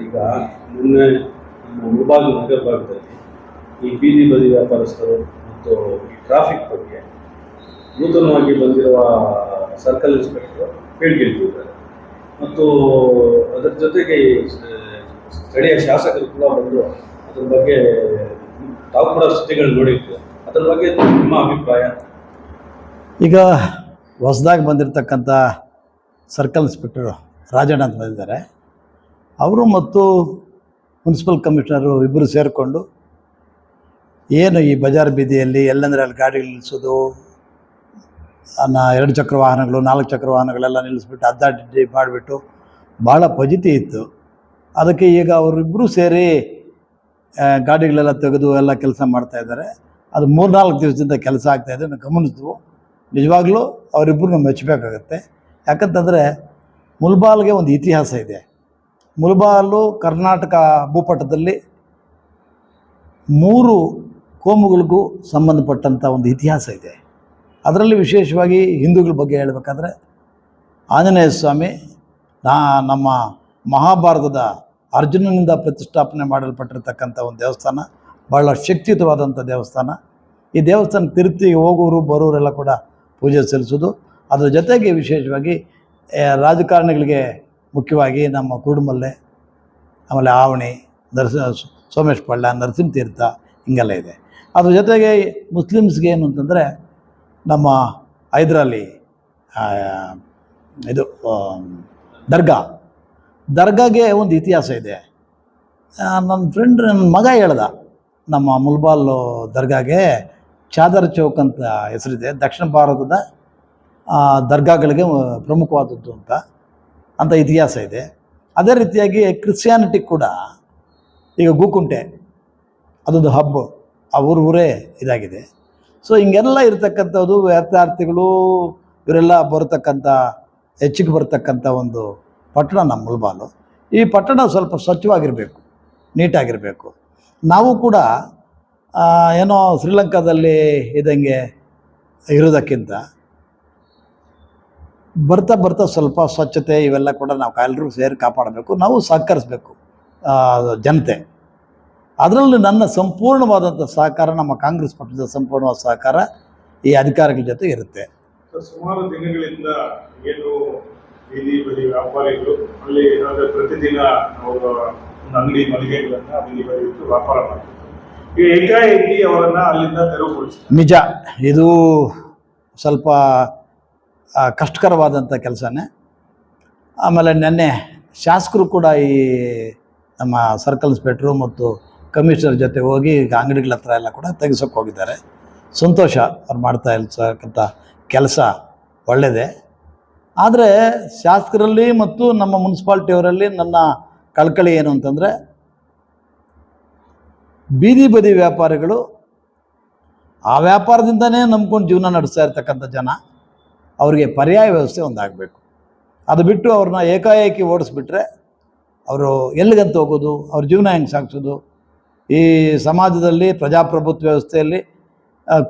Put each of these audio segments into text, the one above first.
ಈಗ ನಿನ್ನೆ ಮುಳಬಾಗಿಲು ನಗರ ಭಾಗದಲ್ಲಿ ಈ ಬೀದಿ ಬದಿ ವ್ಯಾಪಾರಸ್ಥರು ಮತ್ತು ಟ್ರಾಫಿಕ್ ಬಗ್ಗೆ ನೂತನವಾಗಿ ಬಂದಿರುವ ಸರ್ಕಲ್ ಇನ್ಸ್ಪೆಕ್ಟರ್ ಹೇಳಿದ್ದಾರೆ ಮತ್ತು ಅದರ ಜೊತೆಗೆ ಸ್ಥಳೀಯ ಶಾಸಕರು ಕೂಡ ಬಂದು ಅದ್ರ ಬಗ್ಗೆ ತಾವು ಕೂಡ ಸುದ್ದಿಗಳು ನೋಡಿದ್ದು ಅದ್ರ ಬಗ್ಗೆ ನಿಮ್ಮ ಅಭಿಪ್ರಾಯ? ಈಗ ಹೊಸದಾಗಿ ಬಂದಿರತಕ್ಕಂಥ ಸರ್ಕಲ್ ಇನ್ಸ್ಪೆಕ್ಟರು ರಾಜಣ್ಣ ಅಂತ ಬಂದಿದ್ದಾರೆ. ಅವರು ಮತ್ತು ಮುನ್ಸಿಪಲ್ ಕಮಿಷನರು ಇಬ್ಬರು ಸೇರಿಕೊಂಡು ಏನು ಈ ಬಜಾರ್ ಬೀದಿಯಲ್ಲಿ ಎಲ್ಲಂದ್ರೆ ಅಲ್ಲಿ ಗಾಡಿ ನಿಲ್ಲಿಸೋದು ಎರಡು ಚಕ್ರ ವಾಹನಗಳು, ನಾಲ್ಕು ಚಕ್ರ ವಾಹನಗಳೆಲ್ಲ ನಿಲ್ಲಿಸ್ಬಿಟ್ಟು ಅದ್ದಾಡಿ ಮಾಡಿಬಿಟ್ಟು ಭಾಳ ಫಜಿತಿ ಇತ್ತು. ಅದಕ್ಕೆ ಈಗ ಅವರಿಬ್ಬರು ಸೇರಿ ಗಾಡಿಗಳೆಲ್ಲ ತೆಗೆದು ಎಲ್ಲ ಕೆಲಸ ಮಾಡ್ತಾಯಿದ್ದಾರೆ ಅದು ಮೂರ್ನಾಲ್ಕು ದಿವಸದಿಂದ ಕೆಲಸ ಆಗ್ತಾಯಿದೆ ನಾವು ಗಮನಿಸಿದ್ವು ನಿಜವಾಗ್ಲೂ ಅವರಿಬ್ಬರನ್ನ ಮೆಚ್ಚಬೇಕಾಗತ್ತೆ. ಯಾಕಂತಂದರೆ ಮುಲ್ಬಾಲ್ಗೆ ಒಂದು ಇತಿಹಾಸ ಇದೆ. ಮುಲ್ಬಾಲು, ಕರ್ನಾಟಕ ಭೂಪಟದಲ್ಲಿ ಮೂರು ಕೋಮುಗಳಿಗೂ ಸಂಬಂಧಪಟ್ಟಂಥ ಒಂದು ಇತಿಹಾಸ ಇದೆ. ಅದರಲ್ಲಿ ವಿಶೇಷವಾಗಿ ಹಿಂದೂಗಳ ಬಗ್ಗೆ ಹೇಳಬೇಕಾದ್ರೆ ಆಂಜನೇಯ ಸ್ವಾಮಿ ನಾ ನಮ್ಮ ಮಹಾಭಾರತದ ಅರ್ಜುನನಿಂದ ಪ್ರತಿಷ್ಠಾಪನೆ ಮಾಡಲ್ಪಟ್ಟಿರ್ತಕ್ಕಂಥ ಒಂದು ದೇವಸ್ಥಾನ ಭಾಳ ಶಕ್ತಿಯುತವಾದಂಥ ದೇವಸ್ಥಾನ. ಈ ದೇವಸ್ಥಾನ ತಿರುಪ್ತಿಗೆ ಹೋಗೋರು, ಬರೋರೆಲ್ಲ ಕೂಡ ಪೂಜೆ ಸಲ್ಲಿಸೋದು ಅದರ ಜೊತೆಗೆ ವಿಶೇಷವಾಗಿ ರಾಜಕಾರಣಿಗಳಿಗೆ ಮುಖ್ಯವಾಗಿ ನಮ್ಮ ಕುರುಡುಮಲ್ಲೆ, ಆಮೇಲೆ ಆವಣಿ, ನರಸ ಸೋಮೇಶ್ ನರಸಿಂಹ ತೀರ್ಥ, ಹಿಂಗೆಲ್ಲ ಇದೆ. ಅದ್ರ ಜೊತೆಗೆ ಮುಸ್ಲಿಮ್ಸ್ಗೆ ಏನು ಅಂತಂದರೆ ನಮ್ಮ ಹೈದರಾಲಿ ಇದು ದರ್ಗಾ. ದರ್ಗಾಗೆ ಒಂದು ಇತಿಹಾಸ ಇದೆ. ನನ್ನ ಫ್ರೆಂಡ್ ನನ್ನ ಮಗ ಹೇಳ್ದ, ನಮ್ಮ ಮುಲ್ಬಾಲ್ ದರ್ಗಾಗೆ ಚಾದರ್ ಚೌಕ್ ಅಂತ ಹೆಸರಿದೆ. ದಕ್ಷಿಣ ಭಾರತದ ದರ್ಗಾಗಳಿಗೆ ಪ್ರಮುಖವಾದದ್ದು ಅಂತ. ಅಂತ ಇತಿಹಾಸ ಇದೆ. ಅದೇ ರೀತಿಯಾಗಿ ಕ್ರಿಶ್ಚಿಯಾನಿಟಿ ಕೂಡ ಈಗ ಗೂಕುಂಟೆ, ಅದೊಂದು ಹಬ್ ಆ ಊರು ಊರೇ ಇದಾಗಿದೆ. ಸೊ ಹಿಂಗೆಲ್ಲ ಇರತಕ್ಕಂಥದ್ದು ಯಾತ್ರಾರ್ಥಿಗಳು ಇವರೆಲ್ಲ ಬರತಕ್ಕಂಥ, ಹೆಚ್ಚಿಗೆ ಬರ್ತಕ್ಕಂಥ ಒಂದು ಪಟ್ಟಣ ನಮ್ಮ ಮುಲ್ಬಾಲು. ಈ ಪಟ್ಟಣ ಸ್ವಲ್ಪ ಸ್ವಚ್ಛವಾಗಿರಬೇಕು, ನೀಟಾಗಿರಬೇಕು. ನಾವು ಕೂಡ ಏನೋ ಶ್ರೀಲಂಕಾದಲ್ಲಿ ಇದ್ದಂಗೆ ಇರೋದಕ್ಕಿಂತ ಬರ್ತಾ ಬರ್ತಾ ಸ್ವಲ್ಪ ಸ್ವಚ್ಛತೆ ಇವೆಲ್ಲ ಕೂಡ ನಾವು ಎಲ್ಲರೂ ಸೇರಿ ಕಾಪಾಡಬೇಕು ನಾವು ಸಹಕರಿಸಬೇಕು ಜನತೆ. ಅದರಲ್ಲಿ ನನ್ನ ಸಂಪೂರ್ಣವಾದಂಥ ಸಹಕಾರ ನಮ್ಮ ಕಾಂಗ್ರೆಸ್ ಪಕ್ಷದ ಸಂಪೂರ್ಣವಾದ ಸಹಕಾರ ಈ ಅಧಿಕಾರಿಗಳ ಜೊತೆ ಇರುತ್ತೆ. ಸುಮಾರು ದಿನಗಳಿಂದ ಏನು ಬೀದಿ ಬದಿ ವ್ಯಾಪಾರಿಗಳು ಅಲ್ಲಿ ಪ್ರತಿದಿನ ಅವರು ಅಂಗಡಿ ಮಳಿಗೆಗಳನ್ನ ಬೀದಿ ಬದಿ ವ್ಯಾಪಾರ ಮಾಡ್ತಾರೆ ಈಗ ಏಕಾಏಕಿ ಅವರನ್ನ ಅಲ್ಲಿಂದ ತೆರವುಗೊಳಿಸ್ತಾರೆ ನಿಜ ಇದು ಸ್ವಲ್ಪ ಕಷ್ಟಕರವಾದಂಥ ಕೆಲಸನೇ. ಆಮೇಲೆ ನೆನ್ನೆ ಶಾಸಕರು ಕೂಡ ಈ ನಮ್ಮ ಸರ್ಕಲ್ ಇನ್ಸ್ಪೆಕ್ಟ್ರು ಮತ್ತು ಕಮಿಷನರ್ ಜೊತೆ ಹೋಗಿ ಈಗ ಅಂಗಡಿಗಳ ಹತ್ರ ಎಲ್ಲ ಕೂಡ ತೆಗೆಸೋಕೆ ಹೋಗಿದ್ದಾರೆ. ಸಂತೋಷ ಅವ್ರು ಮಾಡ್ತಾ ಇರ್ತಕ್ಕಂಥ ಕೆಲಸ ಒಳ್ಳೆಯದೇ ಆದರೆ ಶಾಸಕರಲ್ಲಿ ಮತ್ತು ನಮ್ಮ ಮುನ್ಸಿಪಾಲ್ಟಿಯವರಲ್ಲಿ ನನ್ನ ಕಳ್ಕಳಿ ಏನು ಅಂತಂದರೆ, ಬೀದಿ ಬದಿ ವ್ಯಾಪಾರಿಗಳು ಆ ವ್ಯಾಪಾರದಿಂದನೇ ನಂಬ್ಕೊಂಡು ಜೀವನ ನಡೆಸ್ತಾ ಇರ್ತಕ್ಕಂಥ ಜನ. ಅವರಿಗೆ ಪರ್ಯಾಯ ವ್ಯವಸ್ಥೆ ಒಂದಾಗಬೇಕು. ಅದು ಬಿಟ್ಟು ಅವ್ರನ್ನ ಏಕಾಏಕಿ ಓಡಿಸ್ಬಿಟ್ರೆ ಅವರು ಎಲ್ಲಿಗಂತ ಹೋಗೋದು, ಅವ್ರ ಜೀವನ ಹೆಂಗೆ ಸಾಗಿಸೋದು? ಈ ಸಮಾಜದಲ್ಲಿ ಪ್ರಜಾಪ್ರಭುತ್ವ ವ್ಯವಸ್ಥೆಯಲ್ಲಿ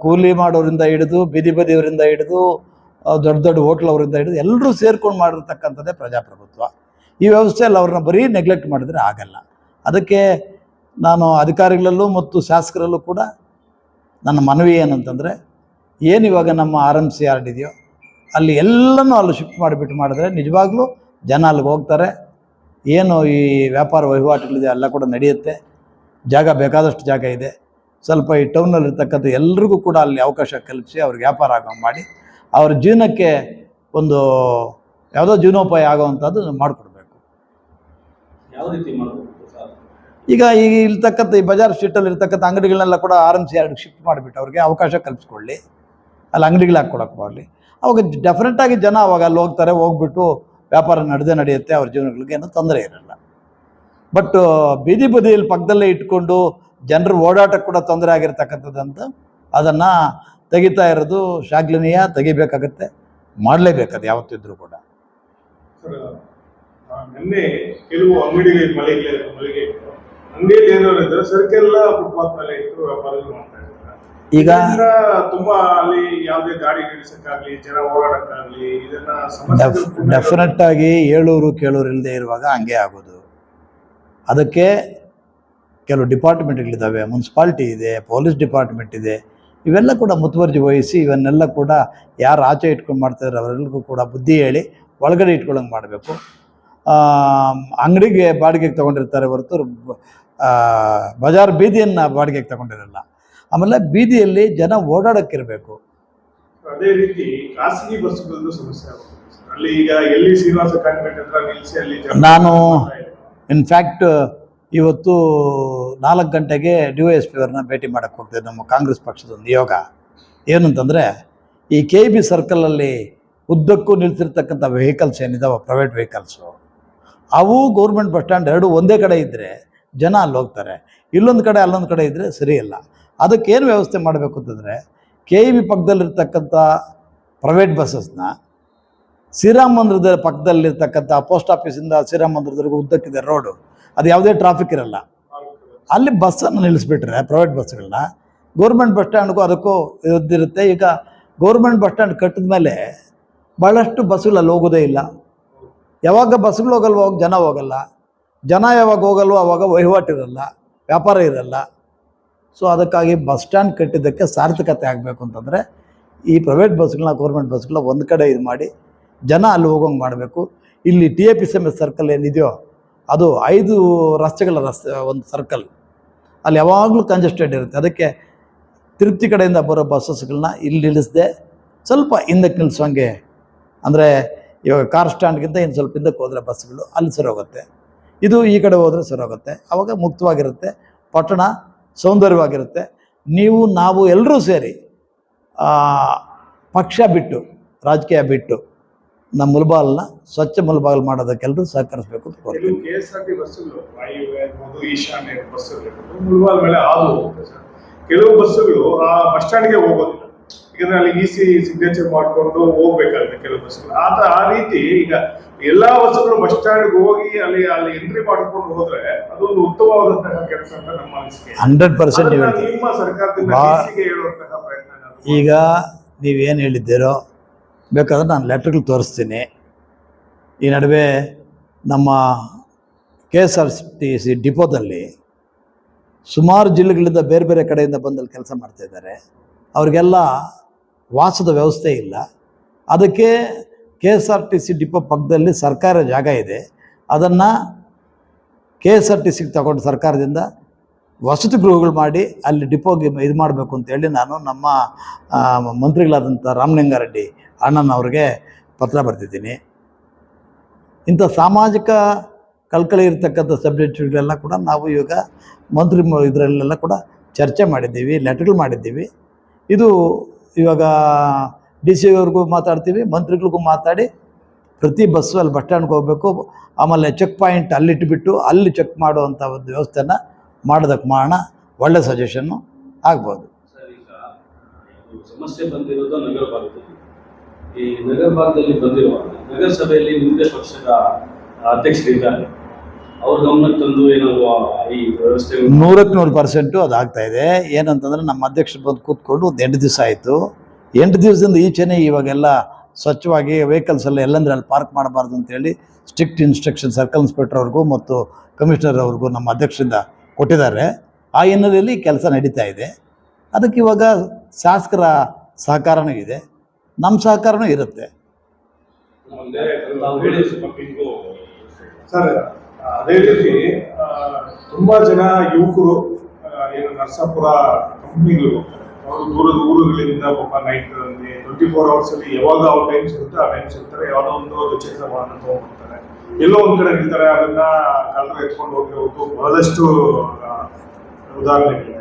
ಕೂಲಿ ಮಾಡೋರಿಂದ ಹಿಡಿದು, ಬೀದಿ ಬದಿಯವರಿಂದ ಹಿಡಿದು ದೊಡ್ಡ ದೊಡ್ಡ ಹೋಟ್ಲ್ ಅವರಿಂದ ಹಿಡಿದು ಎಲ್ಲರೂ ಸೇರ್ಕೊಂಡು ಮಾಡಿರ್ತಕ್ಕಂಥದ್ದೇ ಪ್ರಜಾಪ್ರಭುತ್ವ. ಈ ವ್ಯವಸ್ಥೆಯಲ್ಲಿ ಅವ್ರನ್ನ ಬರೀ ನೆಗ್ಲೆಕ್ಟ್ ಮಾಡಿದರೆ ಆಗಲ್ಲ. ಅದಕ್ಕೆ ನಾನು ಅಧಿಕಾರಿಗಳಲ್ಲೂ ಮತ್ತು ಶಾಸಕರಲ್ಲೂ ಕೂಡ ನನ್ನ ಮನವಿ ಏನಂತಂದರೆ, ಏನು ಇವಾಗ ನಮ್ಮ ಆರ್ ಎಂ ಸಿ ಆರ್ಡ್ ಇದೆಯೋ ಅಲ್ಲಿ ಎಲ್ಲನೂ ಅಲ್ಲಿ ಶಿಫ್ಟ್ ಮಾಡಿಬಿಟ್ಟು ಮಾಡಿದ್ರೆ ನಿಜವಾಗ್ಲೂ ಜನ ಅಲ್ಲಿಗೆ ಹೋಗ್ತಾರೆ. ಏನು ಈ ವ್ಯಾಪಾರ ವಹಿವಾಟುಗಳಿದೆ ಎಲ್ಲ ಕೂಡ ನಡೆಯುತ್ತೆ. ಜಾಗ ಬೇಕಾದಷ್ಟು ಜಾಗ ಇದೆ. ಸ್ವಲ್ಪ ಈ ಟೌನಲ್ಲಿರ್ತಕ್ಕಂಥ ಎಲ್ರಿಗೂ ಕೂಡ ಅಲ್ಲಿ ಅವಕಾಶ ಕಲ್ಪಿಸಿ ಅವ್ರಿಗೆ ವ್ಯಾಪಾರ ಆಗೋ ಮಾಡಿ ಅವ್ರ ಜೀವನಕ್ಕೆ ಒಂದು ಯಾವುದೋ ಜೀವನೋಪಾಯ ಆಗೋವಂಥದ್ದು ಮಾಡಿಕೊಡ್ಬೇಕು. ಯಾವ ರೀತಿ ಮಾಡಬೇಕು ಈಗ ಈಗ ಇರ್ತಕ್ಕಂಥ ಈ ಬಜಾರ್ ಸ್ಟ್ರೀಟಲ್ಲಿ ಇರ್ತಕ್ಕಂಥ ಅಂಗಡಿಗಳನ್ನೆಲ್ಲ ಕೂಡ ಆರ್ ಎಂ ಸಿ ಎರಡು ಶಿಫ್ಟ್ ಮಾಡಿಬಿಟ್ಟು ಅವ್ರಿಗೆ ಅವಕಾಶ ಕಲ್ಪಿಸ್ಕೊಳ್ಳಿ. ಅಲ್ಲಿ ಅಂಗಡಿಗಳು ಹಾಕ್ಕೊಡಕ್ಕೆ ಬರಲಿ. ಅವಾಗ ಡೆಫಿನೆಟ್ಟಾಗಿ ಜನ ಅವಾಗ ಅಲ್ಲಿ ಹೋಗ್ತಾರೆ, ಹೋಗ್ಬಿಟ್ಟು ವ್ಯಾಪಾರ ನಡೆದೇ ನಡೆಯುತ್ತೆ, ಅವ್ರ ಜೀವನಗಳಿಗೆ ಏನೂ ತೊಂದರೆ ಇರಲ್ಲ. ಬಟ್ ಬೀದಿ ಬದಿಯಲ್ಲಿ ಪಕ್ಕದಲ್ಲೇ ಇಟ್ಕೊಂಡು ಜನರ ಓಡಾಟಕ್ಕೆ ಕೂಡ ತೊಂದರೆ ಆಗಿರ್ತಕ್ಕಂಥದ್ದಂತ ಅದನ್ನು ತೆಗಿತಾ ಇರೋದು ಶಾಗ್ಲಿನಿಯ ತೆಗಿಬೇಕಾಗತ್ತೆ, ಮಾಡಲೇಬೇಕದು ಯಾವತ್ತಿದ್ರೂ ಕೂಡ. ನಿನ್ನೆ ಕೆಲವು ಅಂಗಡಿಗೆ ಮಳಿಗೆ ಮಳಿಗೆ ಅಂಗಡಿಯಲ್ಲಿ ಏನಾದ್ರು ಸರಕೆಲ್ಲ ಫುಟ್ಪಾತ್ ಮೇಲೆ ಇಟ್ಟು ವ್ಯಾಪಾರ ಈಗ ತುಂಬಾ ಅಲ್ಲಿ ಯಾವುದೇ ಗಾಡಿ ನಿಲ್ಸಕ್ಕಾಗ್ಲಿ ಜನ ಓಡಾಡಕ್ಕಾಗ್ಲಿ ಇದನ್ನ ಡೆಫಿನೆಟ್ ಆಗಿ ಏಳೂರು ಕೇಳೂರು ಇಲ್ಲದೆ ಇರುವಾಗ ಹಂಗೆ ಆಗೋದು. ಅದಕ್ಕೆ ಕೆಲವು ಡಿಪಾರ್ಟ್ಮೆಂಟ್ಗಳಿದ್ದಾವೆ ಮುನ್ಸಿಪಾಲ್ಟಿ ಇದೆ ಪೊಲೀಸ್ ಡಿಪಾರ್ಟ್ಮೆಂಟ್ ಇದೆ ಇವೆಲ್ಲ ಕೂಡ ಮುತುವರ್ಜಿ ವಹಿಸಿ ಇವನ್ನೆಲ್ಲ ಕೂಡ ಯಾರು ಆಚೆ ಇಟ್ಕೊಂಡು ಮಾಡ್ತಾರೆ ಅವರೆಲ್ಲರಿಗೂ ಕೂಡ ಬುದ್ಧಿ ಹೇಳಿ ಒಳಗಡೆ ಇಟ್ಕೊಳ್ಳೋಂಗೆ ಮಾಡಬೇಕು. ಅಂಗಡಿಗೆ ಬಾಡಿಗೆಗೆ ತೊಗೊಂಡಿರ್ತಾರೆ ಹೊರತು ಬಜಾರ್ ಬೀದಿಯನ್ನು ಬಾಡಿಗೆಗೆ ತಗೊಂಡಿರಲ್ಲ. ಆಮೇಲೆ ಬೀದಿಯಲ್ಲಿ ಜನ ಓಡಾಡೋಕ್ಕಿರಬೇಕು. ಅದೇ ರೀತಿ ಖಾಸಗಿ ಬಸ್ಗಳದ್ದು ಸಮಸ್ಯೆ ಅಲ್ಲಿ ಈಗ ಎಲ್ಲಿ ಶ್ರೀನಿವಾಸ ಕಾನ್ವೆಂಟ್ ಹತ್ರ ನಿಲ್ಲಿಸಿ ಅಲ್ಲಿ ಜನ ನಾನು ಇನ್ಫ್ಯಾಕ್ಟ್ ಇವತ್ತು ನಾಲ್ಕು ಗಂಟೆಗೆ ಡಿ ವೈ ಎಸ್ ಪಿ ಅವರನ್ನ ಭೇಟಿ ಮಾಡೋಕ್ಕೆ ಹೋಗ್ತಿದ್ದೆ ನಮ್ಮ ಕಾಂಗ್ರೆಸ್ ಪಕ್ಷದ ನಿಯೋಗ. ಏನಂತಂದರೆ ಈ ಕೆ ಬಿ ಸರ್ಕಲಲ್ಲಿ ಉದ್ದಕ್ಕೂ ನಿಲ್ತಿರ್ತಕ್ಕಂಥ ವೆಹಿಕಲ್ಸ್ ಏನಿದಾವೆ ಪ್ರೈವೇಟ್ ವೆಹಿಕಲ್ಸು ಅವು ಗೌರ್ಮೆಂಟ್ ಬಸ್ ಸ್ಟ್ಯಾಂಡ್ ಎರಡು ಒಂದೇ ಕಡೆ ಇದ್ದರೆ ಜನ ಅಲ್ಲಿ ಹೋಗ್ತಾರೆ. ಇಲ್ಲೊಂದು ಕಡೆ ಅಲ್ಲೊಂದು ಕಡೆ ಇದ್ದರೆ ಸರಿಯಿಲ್ಲ ಅದಕ್ಕೇನು ವ್ಯವಸ್ಥೆ ಮಾಡಬೇಕು ಅಂತಂದರೆ ಕೆ ಇ ಬಿ ಪಕ್ಕದಲ್ಲಿರ್ತಕ್ಕಂಥ ಪ್ರೈವೇಟ್ ಬಸ್ಸಸ್ನ ಶ್ರೀರಾಮ ಮಂದಿರದ ಪಕ್ಕದಲ್ಲಿರ್ತಕ್ಕಂಥ ಪೋಸ್ಟ್ ಆಫೀಸಿಂದ ಶ್ರೀರಾಮ ಮಂದಿರದವರೆಗೂ ಉದ್ದಕ್ಕಿದೆ ರೋಡು ಅದು ಯಾವುದೇ ಟ್ರಾಫಿಕ್ ಇರಲ್ಲ. ಅಲ್ಲಿ ಬಸ್ಸನ್ನು ನಿಲ್ಲಿಸ್ಬಿಟ್ರೆ ಪ್ರೈವೇಟ್ ಬಸ್ಗಳನ್ನ ಗೌರ್ಮೆಂಟ್ ಬಸ್ ಸ್ಟ್ಯಾಂಡ್ಗೂ ಅದಕ್ಕೂ ಇದ್ದಿರುತ್ತೆ. ಈಗ ಗೌರ್ಮೆಂಟ್ ಬಸ್ ಸ್ಟ್ಯಾಂಡ್ ಕಟ್ಟಿದ ಮೇಲೆ ಭಾಳಷ್ಟು ಬಸ್ಸುಗಳು ಅಲ್ಲಿ ಹೋಗೋದೇ ಇಲ್ಲ. ಯಾವಾಗ ಬಸ್ಗಳು ಹೋಗಲ್ವೋ ಜನ ಹೋಗಲ್ಲ. ಜನ ಯಾವಾಗ ಹೋಗಲ್ವೋ ಅವಾಗ ವಹಿವಾಟು ಇರಲ್ಲ. ವ್ಯಾಪಾರ ಇರಲ್ಲ. ಸೊ ಅದಕ್ಕಾಗಿ ಬಸ್ ಸ್ಟ್ಯಾಂಡ್ ಕಟ್ಟಿದ್ದಕ್ಕೆ ಸಾರ್ಥಕತೆ ಆಗಬೇಕು ಅಂತಂದರೆ ಈ ಪ್ರೈವೇಟ್ ಬಸ್ಗಳನ್ನ ಗೌರ್ಮೆಂಟ್ ಬಸ್ಗಳನ್ನ ಒಂದು ಕಡೆ ಇದು ಮಾಡಿ ಜನ ಅಲ್ಲಿ ಹೋಗೋಂಗೆ ಮಾಡಬೇಕು. ಇಲ್ಲಿ T A P C M S circle ಏನಿದೆಯೋ ಅದು ಐದು ರಸ್ತೆಗಳ ರಸ್ತೆ, ಒಂದು ಸರ್ಕಲ್ ಅಲ್ಲಿ ಯಾವಾಗಲೂ ಕಂಜೆಸ್ಟೆಡ್ ಇರುತ್ತೆ. ಅದಕ್ಕೆ ತಿರುಪ್ತಿ ಕಡೆಯಿಂದ ಬರೋ ಬಸ್ಸಸ್ಗಳನ್ನ ಇಲ್ಲಿ ನಿಲ್ಲಿಸದೆ ಸ್ವಲ್ಪ ಹಿಂದಕ್ಕೆ ನಿಲ್ಲಿಸೋಂಗೆ ಅಂದರೆ ಇವಾಗ ಕಾರ್ ಸ್ಟ್ಯಾಂಡ್ಗಿಂತ ಇನ್ನು ಸ್ವಲ್ಪ ಹಿಂದಕ್ಕೆ ಹೋದರೆ ಬಸ್ಗಳು ಅಲ್ಲಿ ಸರಿ ಹೋಗುತ್ತೆ. ಇದು ಈ ಕಡೆ ಹೋದರೆ ಸರಿ ಹೋಗುತ್ತೆ. ಆವಾಗ ಮುಕ್ತವಾಗಿರುತ್ತೆ. ಪಟ್ಟಣ ಸೌಂದರ್ಯವಾಗಿರುತ್ತೆ. ನೀವು ನಾವು ಎಲ್ಲರೂ ಸೇರಿ ಪಕ್ಷ ಬಿಟ್ಟು ರಾಜಕೀಯ ಬಿಟ್ಟು ನಮ್ಮ ಮುಲ್ಬಾಲ್ನ ಸ್ವಚ್ಛ ಮುಲ್ಬಾಲ್ ಮಾಡೋದಕ್ಕೆಲ್ಲರೂ ಸಹಕರಿಸಬೇಕು ಅಂತ ಕೋರ್ತೀವಿ ಕೆಲವು ಬಸ್ಸುಗಳು ಕೆಲವು ಆ ಬಸ್ ಸ್ಟ್ಯಾಂಡ್ಗೆ ಹೋಗೋದಿಲ್ಲ. ಯಾಕಂದ್ರೆ ಅಲ್ಲಿ ಇ ಸಿ ಸಿಗ್ನೇಚರ್ ಮಾಡ್ಕೊಂಡು ಹೋಗ್ಬೇಕಾಗುತ್ತೆ ಕೆಲವು ಬಸ್ಗಳು ಆತ ಆ ರೀತಿ ಈಗ ಎಲ್ಲಾ ಬಸ್ಗಳು ಬಸ್ ಸ್ಟ್ಯಾಂಡ್ಗೆ ಹೋಗಿ ಅಲ್ಲಿ ಅಲ್ಲಿ ಎಂಟ್ರಿ ಮಾಡ್ಕೊಂಡು ಹೋದ್ರೆ ಅದೊಂದು ಉತ್ತಮವಾದಂತಹ ಕೆಲಸ ಅಂತ ನಮ್ಮ ಅನಿಸಿಕೆ. ಹಂಡ್ರೆಡ್ ಪರ್ಸೆಂಟ್ ನಿಮ್ಮ ಸರ್ಕಾರದಿಂದ ಗೆ ಹೇಳುವಂತಹ ಪ್ರಯತ್ನ ಈಗ ನೀವೇನು ಹೇಳಿದ್ದೀರೋ ಬೇಕಾದ್ರೆ ನಾನು ಲೆಟ್ರ್ಗಳು ತೋರಿಸ್ತೀನಿ. ಈ ನಡುವೆ ನಮ್ಮ K S R T C ಡಿಪೋದಲ್ಲಿ ಸುಮಾರು ಜಿಲ್ಲೆಗಳಿಂದ ಬೇರೆ ಬೇರೆ ಕಡೆಯಿಂದ ಬಂದಲ್ಲಿ ಕೆಲಸ ಮಾಡ್ತಾಯಿದ್ದಾರೆ ಅವ್ರಿಗೆಲ್ಲ ವಾಸದ ವ್ಯವಸ್ಥೆ ಇಲ್ಲ. ಅದಕ್ಕೆ K S R T C depot ಪಕ್ಕದಲ್ಲಿ ಸರ್ಕಾರ ಜಾಗ ಇದೆ. ಅದನ್ನು ಕೆ ಎಸ್ ಆರ್ ಟಿ ಸಿಗೆ ತಗೊಂಡು ಸರ್ಕಾರದಿಂದ ವಸತಿ ಗೃಹಗಳು ಮಾಡಿ ಅಲ್ಲಿ ಡಿಪೋಗೆ ಇದು ಮಾಡಬೇಕು ಅಂತೇಳಿ ನಾನು ನಮ್ಮ ಮಂತ್ರಿಗಳಾದಂಥ ರಾಮಲಿಂಗಾರೆಡ್ಡಿ ಅಣ್ಣನವ್ರಿಗೆ ಪತ್ರ ಬರ್ತಿದ್ದೀನಿ ಇಂಥ ಸಾಮಾಜಿಕ ಕಳ್ಕಳಿ ಇರತಕ್ಕಂಥ ಸಬ್ಜೆಕ್ಟ್ಗಳೆಲ್ಲ ಕೂಡ ನಾವು ಇವಾಗ ಮಂತ್ರಿ ಇದರಲ್ಲೆಲ್ಲ ಕೂಡ ಚರ್ಚೆ ಮಾಡಿದ್ದೀವಿ, ಲೆಟರ್ಗಳು ಮಾಡಿದ್ದೀವಿ. ಇದು ಇವಾಗ ಡಿ ಸಿ ಅವ್ರಿಗೂ ಮಾತಾಡ್ತೀವಿ, ಮಂತ್ರಿಗಳಿಗೂ ಮಾತಾಡಿ, ಪ್ರತಿ ಬಸ್ಸು ಅಲ್ಲಿ ಬಸ್ ಸ್ಟ್ಯಾಂಡ್ಗೆ ಹೋಗಬೇಕು. ಆಮೇಲೆ ಚೆಕ್ ಪಾಯಿಂಟ್ ಅಲ್ಲಿಟ್ಬಿಟ್ಟು ಅಲ್ಲಿ ಚೆಕ್ ಮಾಡುವಂಥ ಒಂದು ವ್ಯವಸ್ಥೆನ ಮಾಡೋದಕ್ಕೆ ಮಾಡೋಣ ಒಳ್ಳೆ ಸಜೆಷನ್ನು ಆಗ್ಬೋದು. ಸಮಸ್ಯೆ ಬಂದಿರೋದು ನಗರ ಭಾಗದಲ್ಲಿ. ಈ ನಗರ ಭಾಗದಲ್ಲಿ ಬಂದಿರುವಾಗ ನಗರಸಭೆಯಲ್ಲಿ ನಿಮ್ಮದೇ ಪಕ್ಷದ ಅಧ್ಯಕ್ಷರಿದ್ದಾರೆ. ಅವ್ರ ಗಮನಕ್ಕೆ ತಂದು ಏನಾದ್ರು ಆ ಈ ವ್ಯವಸ್ಥೆ ನೂರಕ್ಕೆ ನೂರು ಪರ್ಸೆಂಟು ಅದು ಆಗ್ತಾ ಇದೆ. ಏನಂತಂದ್ರೆ ನಮ್ಮ ಅಧ್ಯಕ್ಷರು ಬಂದು ಕೂತ್ಕೊಂಡು ಒಂದು ಎಂಟು ದಿವಸ ಆಯಿತು. ಎಂಟು ದಿವಸದಿಂದ ಈಚೆನೇ ಇವಾಗೆಲ್ಲ ಸ್ವಚ್ಛವಾಗಿ ವೆಹಿಕಲ್ಸ್ ಎಲ್ಲ ಎಲ್ಲಂದ್ರೆ ಅಲ್ಲಿ ಪಾರ್ಕ್ ಮಾಡಬಾರ್ದು ಅಂತೇಳಿ ಸ್ಟ್ರಿಕ್ಟ್ ಇನ್ಸ್ಟ್ರಕ್ಷನ್ ಸರ್ಕಲ್ ಇನ್ಸ್ಪೆಕ್ಟರ್ ಅವ್ರಿಗೂ ಮತ್ತು ಕಮಿಷನರ್ ಅವ್ರಿಗೂ ನಮ್ಮ ಅಧ್ಯಕ್ಷರಿಂದ ಕೊಟ್ಟಿದ್ದಾರೆ. ಆ ಹಿನ್ನೆಲೆಯಲ್ಲಿ ಕೆಲಸ ನಡೀತಾ ಇದೆ. ಅದಕ್ಕೆ ಇವಾಗ ಶಾಸಕರ ಸಹಕಾರನೂ ಇದೆ. ನಮ್ಮ ಸಹಕಾರನೂ ಇರುತ್ತೆ. ಸರ್ ಅದೇ ರೀತಿ ತುಂಬಾ ಜನ ಯುವಕರು ಏನು ನರಸಾಪುರ ಕಂಪ್ನಿಗಳು, ಅವರು ದೂರದ ಊರುಗಳಿಂದ ಪಾಪ ನೈಟ್ ಟ್ವೆಂಟಿ ಫೋರ್ ಅವರ್ಸ್ ಅಲ್ಲಿ ಯಾವಾಗ ಅವ್ರ ಟೈಮ್ ಸಿಗುತ್ತೆ ಆ ಟೈಮ್ ಸಿಗ್ತಾರೆ. ಯಾವ್ದೋ ಒಂದು ದ್ವಿಚಕ್ರ ವಾಹನ ತಗೊಂಡ್ಬಿಡ್ತಾರೆ ಎಲ್ಲೋ ಒಂದ್ ಕಡೆ ನಿಲ್ತಾರೆ ಅದನ್ನ ಕಳ್ಳರು ಎತ್ಕೊಂಡು ಹೋಗಿರೋದು ಬಹಳಷ್ಟು ಉದಾಹರಣೆಗಳಿವೆ.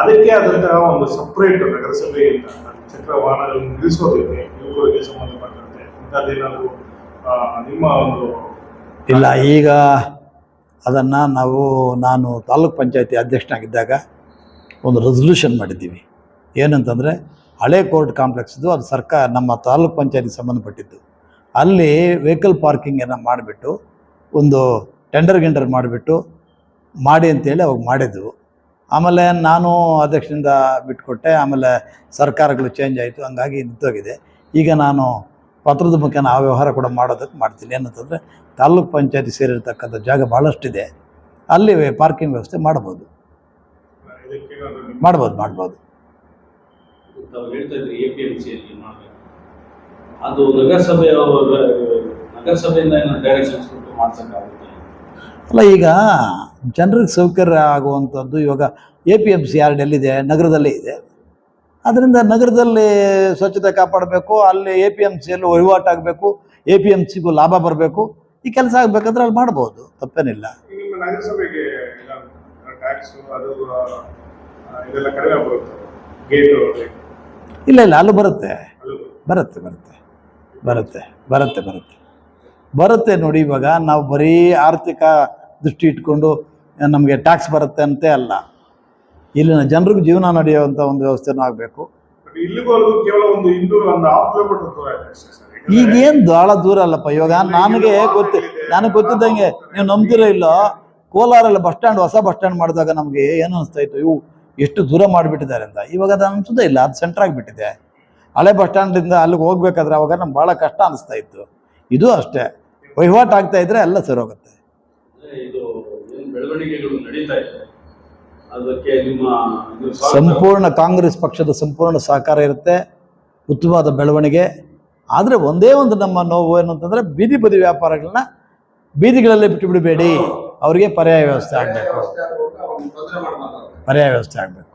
ಅದಕ್ಕೆ ಆದಂತಹ ಒಂದು ಸಪರೇಟ್ ನಗರಸಭೆಯಿಂದ ಚಕ್ರ ವಾಹನಗಳನ್ನು ನಿಲ್ಲಿಸೋದಕ್ಕೆ ಯುವಕರಿಗೆ ಸಂಬಂಧಪಟ್ಟಂತೆ ಇಂಥದ್ದೇನಾದ್ರು ನಿಮ್ಮ ಒಂದು ಇಲ್ಲ, ಈಗ ಅದನ್ನು ನಾವು, ನಾನು ತಾಲೂಕ್ ಪಂಚಾಯತಿ ಅಧ್ಯಕ್ಷನಾಗಿದ್ದಾಗ ಒಂದು ರೆಸಲ್ಯೂಷನ್ ಮಾಡಿದ್ದೀವಿ. ಏನಂತಂದರೆ, ಹಳೆ ಕೋರ್ಟ್ ಕಾಂಪ್ಲೆಕ್ಸ್ದು ಅದು ಸರ್ಕಾರ, ನಮ್ಮ ತಾಲೂಕ್ ಪಂಚಾಯತಿಗೆ ಸಂಬಂಧಪಟ್ಟಿದ್ದು. ಅಲ್ಲಿ ವೆಹಿಕಲ್ ಪಾರ್ಕಿಂಗನ್ನು ಮಾಡಿಬಿಟ್ಟು, ಒಂದು ಟೆಂಡರ್ ಗೆಂಡರ್ ಮಾಡಿಬಿಟ್ಟು, ಮಾಡಿ ಅಂತೇಳಿ ಅವಾಗ ಮಾಡಿದ್ವು. ಆಮೇಲೆ ನಾನು ಅಧ್ಯಕ್ಷನಿಂದ ಬಿಟ್ಕೊಟ್ಟೆ, ಆಮೇಲೆ ಸರ್ಕಾರಗಳು ಚೇಂಜ್ ಆಯಿತು, ಹಂಗಾಗಿ ನಿಂತೋಗಿದೆ. ಈಗ ನಾನು ಪತ್ರದ ಮುಖೇನ ಆ ವ್ಯವಹಾರ ಕೂಡ ಮಾಡೋದಕ್ಕೆ ಮಾಡ್ತೀನಿ. ಏನಂತಂದರೆ ತಾಲೂಕ್ ಪಂಚಾಯತಿ ಸೇರಿರ್ತಕ್ಕಂಥ ಜಾಗ ಭಾಳಷ್ಟಿದೆ ಅಲ್ಲಿ ಪಾರ್ಕಿಂಗ್ ವ್ಯವಸ್ಥೆ ಮಾಡ್ಬೋದು. ಮಾಡ್ಬೋದು ಮಾಡ್ಬೋದು. ಅದು ನಗರಸಭೆಯ ನಗರಸಭೆಯಿಂದ ಅಲ್ಲ ಈಗ ಜನರಿಗೆ ಸೌಕರ್ಯ ಆಗುವಂಥದ್ದು ಇವಾಗ A P M C yard ಎಲ್ಲಿದೆ? ನಗರದಲ್ಲೇ ಇದೆ. ಅದರಿಂದ ನಗರದಲ್ಲಿ ಸ್ವಚ್ಛತೆ ಕಾಪಾಡಬೇಕು ಅಲ್ಲಿ ಎ ಪಿ ಎಂ ಸಿಯಲ್ಲಿ ವಹಿವಾಟಾಗಬೇಕು ಎ ಪಿ ಎಂ ಸಿಗೂ ಲಾಭ ಬರಬೇಕು ಈ ಕೆಲಸ ಆಗಬೇಕಾದ್ರೆ ಅಲ್ಲಿ ಮಾಡ್ಬೋದು ತಪ್ಪೇನಿಲ್ಲ. ಇಲ್ಲ ಇಲ್ಲ ಅಲ್ಲೂ ಬರುತ್ತೆ. ಬರುತ್ತೆ ಬರುತ್ತೆ ಬರುತ್ತೆ ಬರುತ್ತೆ ಬರುತ್ತೆ. ಬರುತ್ತೆ ನೋಡಿ ಇವಾಗ ನಾವು ಬರೀ ಆರ್ಥಿಕ ದೃಷ್ಟಿ ಇಟ್ಕೊಂಡು ನಮಗೆ ಟ್ಯಾಕ್ಸ್ ಬರುತ್ತೆ ಅಂತೆ ಅಲ್ಲ. ಇಲ್ಲಿನ ಜನರಿಗೂ ಜೀವನ ನಡೆಯುವಂಥ ಒಂದು ವ್ಯವಸ್ಥೆಯನ್ನು ಆಗಬೇಕು. ಕೇವಲ ಒಂದು ಇನ್ನೂರು ಒಂದು ಹಾಫ್ ಕಿಲೋಮೀಟರ್ ದೂರ ಇದೆ ಅಷ್ಟೇ ಈಗ ಏನು ಭಾಳ ದೂರ ಅಲ್ಲಪ್ಪ ಇವಾಗ ನನಗೆ ಗೊತ್ತಿ ನನಗೆ ಗೊತ್ತಿದ್ದಂಗೆ ನೀವು ನಂಬ್ತಿರೋ ಇಲ್ಲೋ ಕೋಲಾರಲ್ಲಿ ಬಸ್ ಸ್ಟ್ಯಾಂಡ್ ಹೊಸ ಬಸ್ ಸ್ಟ್ಯಾಂಡ್ ಮಾಡಿದಾಗ ನಮಗೆ ಏನು ಅನಿಸ್ತಾ ಇತ್ತು ಇವು ಎಷ್ಟು ದೂರ ಮಾಡಿಬಿಟ್ಟಿದ್ದಾರೆ ಅಂತ. ಇವಾಗ ಅದು ಅನಿಸೋದೇ ಇಲ್ಲ ಅದು ಸೆಂಟ್ರ್ ಆಗಿಬಿಟ್ಟಿದೆ. ಹಳೆ ಬಸ್ ಸ್ಟ್ಯಾಂಡಿಂದ ಅಲ್ಲಿಗೆ ಹೋಗ್ಬೇಕಾದ್ರೆ ಅವಾಗ ನಮ್ಗೆ ಭಾಳ ಕಷ್ಟ ಅನಿಸ್ತಾ ಇತ್ತು ಇದು ಅಷ್ಟೇ. ವಹಿವಾಟು ಆಗ್ತಾ ಇದ್ರೆ ಎಲ್ಲ ಸರಿ ಹೋಗುತ್ತೆ. ಅದಕ್ಕೆ ನಿಮ್ಮ ಸಂಪೂರ್ಣ ಕಾಂಗ್ರೆಸ್ ಪಕ್ಷದ ಸಂಪೂರ್ಣ ಸಹಕಾರ ಇರುತ್ತೆ ಉತ್ತಮವಾದ ಬೆಳವಣಿಗೆ. ಆದರೆ ಒಂದೇ ಒಂದು ನಮ್ಮ ನೋವು ಏನು ಅಂತಂದರೆ ಬೀದಿ ಬದಿ ವ್ಯಾಪಾರಗಳನ್ನ ಬೀದಿಗಳಲ್ಲೇ ಬಿಟ್ಟು ಬಿಡಬೇಡಿ ಅವರಿಗೆ ಪರ್ಯಾಯ ವ್ಯವಸ್ಥೆ ಆಗಬೇಕು. ಪರ್ಯಾಯ ವ್ಯವಸ್ಥೆ ಆಗಬೇಕು.